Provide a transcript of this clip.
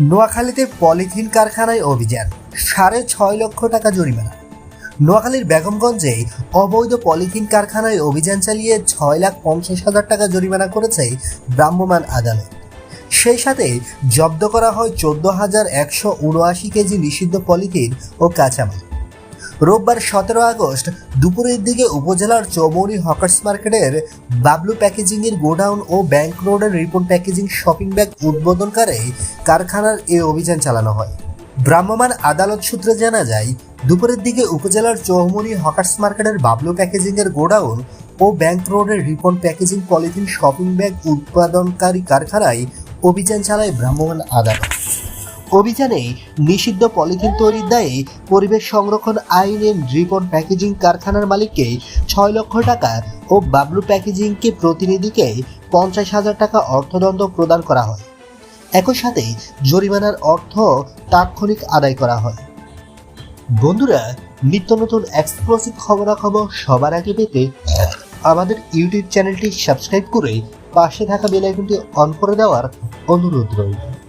নোয়াখালীতে পলিথিন কারখানায় অভিযান। সাড়ে ছয় লক্ষ টাকা জরিমানা। নোয়াখালীর বেগমগঞ্জে অবৈধ পলিথিন কারখানায় অভিযান চালিয়ে ছয় লাখ পঞ্চাশ হাজার টাকা জরিমানা করেছে ভ্রাম্যমাণ আদালত। সেই সাথে জব্দ করা হয় চোদ্দ হাজার একশো উনআশি কেজি নিষিদ্ধ পলিথিন ও কাঁচামাল। রোববার সতেরো আগস্ট দুপুরের দিকে উপজেলার চৌমৌরি হকার্স মার্কেটের বাবলু প্যাকেজিংয়ের গোডাউন ও ব্যাংক রোডের রিপন প্যাকেজিং শপিং ব্যাগ উদ্বোধনকারে কারখানার এ অভিযান চালানো হয়। ভ্রাম্যমাণ আদালত সূত্রে জানা যায়, দুপুরের দিকে উপজেলার চৌমৌরি হকার্স মার্কেটের বাবলু প্যাকেজিংয়ের গোডাউন ও ব্যাংক রোডের Ripon packaging polythene shopping bag উৎপাদনকারী কারখানায় অভিযান চালায় ভ্রাম্যমাণ আদালত। অভিযানে নিষিদ্ধ পলিথিন তৈরির দায়ে পরিবেশ সংরক্ষণ আইনের রিপন প্যাকেজিং কারখানার মালিককে ছয় লক্ষ টাকা ও বাবলু প্যাকেজিংকে প্রতিনিধিকে পঞ্চাশ হাজার টাকা অর্থদণ্ড প্রদান করা হয়। একই সাথে জরিমানার অর্থ তাৎক্ষণিক আদায় করা হয়। বন্ধুরা, নিত্য নতুন এক্সক্লুসিভ খবরাখবর সবার আগে পেতে আমাদের ইউটিউব চ্যানেলটি সাবস্ক্রাইব করে পাশে থাকা বেল আইকনটি অন করে দেওয়ার অনুরোধ রইল।